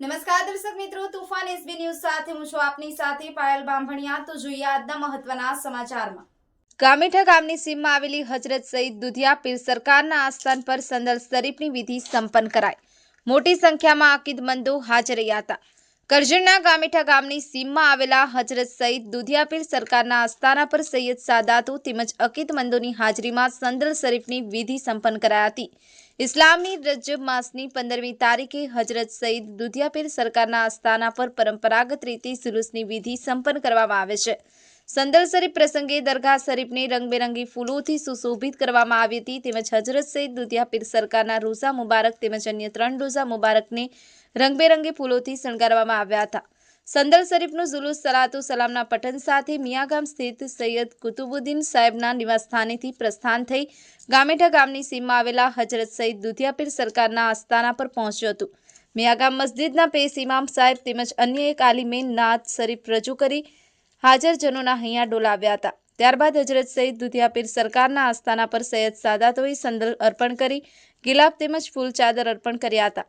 નમસ્કાર દર્શક મિત્રો તુફાન એસબી ન્યૂઝ સાથે હું છું આપની સાથે પાયલ બાંભણિયા તો જોઈએ આજના મહત્વના સમાચારમાં ગામેઠા ગામની સીમમાં આવેલી હજરત સઈદ દુધિયા પીર સરકારના આસ્થાન પર સંદલ શરીફની વિધિ સંપન્ન કરાઈ મોટી સંખ્યામાં અકીદમંદો હાજર રહ્યા હતા કરજણના ગામેઠા ગામની સીમમાં આવેલા હજરત સહિત દુધિયાપીર સરકારના આસ્થાના પર સૈયદ સાદાતુ તેમજ અકીદમંદોની હાજરીમાં સંદલ શરીફની વિધિ સંપન્ન કરાઈ હતી ઇસ્લામની રજબ માસની પંદરમી તારીખે હજરત સઈદ દુધિયાપીર સરકારના આસ્થાના પર પરંપરાગત રીતે સુલુસની વિધિ સંપન્ન કરવામાં આવે છે સંદર શરીફ પ્રસંગે દરગાહ શરીફને રંગબેરંગી ફૂલોથી સુશોભિત કરવામાં આવી હતી તેમજ હજરત સઈદ દુધિયાપીર સરકારના રોઝા મુબારક તેમજ અન્ય ત્રણ રોઝા મુબારકને રંગબેરંગી ફૂલોથી શણગારવામાં આવ્યા હતા સંદર શરીફનું જુલુસ સલાતુ સલામના પઠન સાથે મિયાગામ સ્થિત સૈયદ કુતુબુદ્દીન સાહેબના નિવાસસ્થાનેથી પ્રસ્થાન થઈ ગામેઠા ગામની સીમમાં આવેલા હજરત સઈદ દુધિયાપીર સરકારના આસ્થાના પર પહોંચ્યું હતું મિયાગામ મસ્જિદના પેશ ઇમામ સાહેબ તેમજ અન્ય એક આલિમે નાદ શરીફ રજૂ કરી હાજરજનોના હૈયા ડોલાવ્યા હતા ત્યારબાદ હજરત સઈદ દુધિયાપીર સરકારના આસ્થાના પર સૈયદ સાદાતોએ સંદર અર્પણ કરી ગિલાબ તેમજ ફૂલ ચાદર અર્પણ કર્યા હતા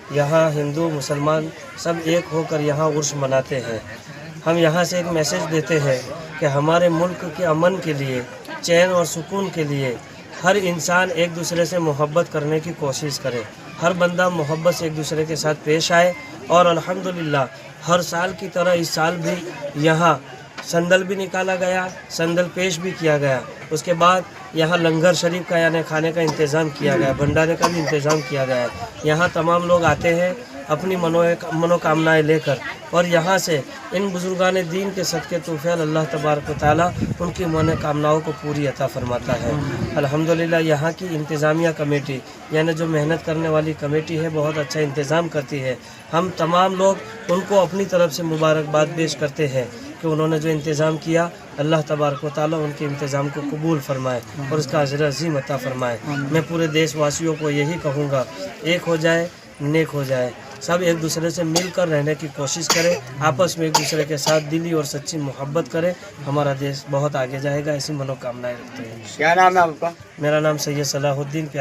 یہاں ہندو مسلمان سب ایک ہو کر یہاں عرش مناتے ہیں ہم یہاں سے ایک میسیج دیتے ہیں کہ ہمارے ملک کے امن کے لیے چین اور سکون کے لیے ہر انسان ایک دوسرے سے محبت کرنے کی کوشش کرے ہر بندہ محبت سے ایک دوسرے کے ساتھ پیش آئے اور الحمدللہ ہر سال کی طرح اس سال بھی یہاں سندل بھی نکالا گیا سندل پیش بھی کیا گیا اس کے بعد یہاں لنگر شریف کا یعنی کھانے کا انتظام کیا گیا ہے بھنڈارے کا بھی انتظام کیا گیا ہے یہاں تمام لوگ آتے ہیں اپنی منو منوکامنائیں لے کر اور یہاں سے ان بزرگان دین کے صدقے طوفین اللہ تبارک و تعالیٰ ان کی منو کو پوری عطا فرماتا ہے الحمدللہ یہاں کی انتظامیہ کمیٹی یعنی جو محنت کرنے والی کمیٹی ہے بہت اچھا انتظام کرتی ہے ہم تمام لوگ ان کو اپنی طرف سے مبارکباد پیش کرتے ہیں کہ انہوں نے جو انتظام کیا اللہ تبارک و تعالیٰ ان کے انتظام کو قبول فرمائے اور اس کا عضر عظیم عطا فرمائے میں پورے دیش واسیوں کو یہی کہوں گا ایک ہو جائے نیک ہو جائے سب ایک دوسرے سے مل کر رہنے کی کوشش کریں آپس میں ایک دوسرے کے ساتھ دلی اور سچی محبت کریں ہمارا دیش بہت آگے جائے گا ایسی منوکام رکھتے ہیں میرا نام سید صلاح الدین پیار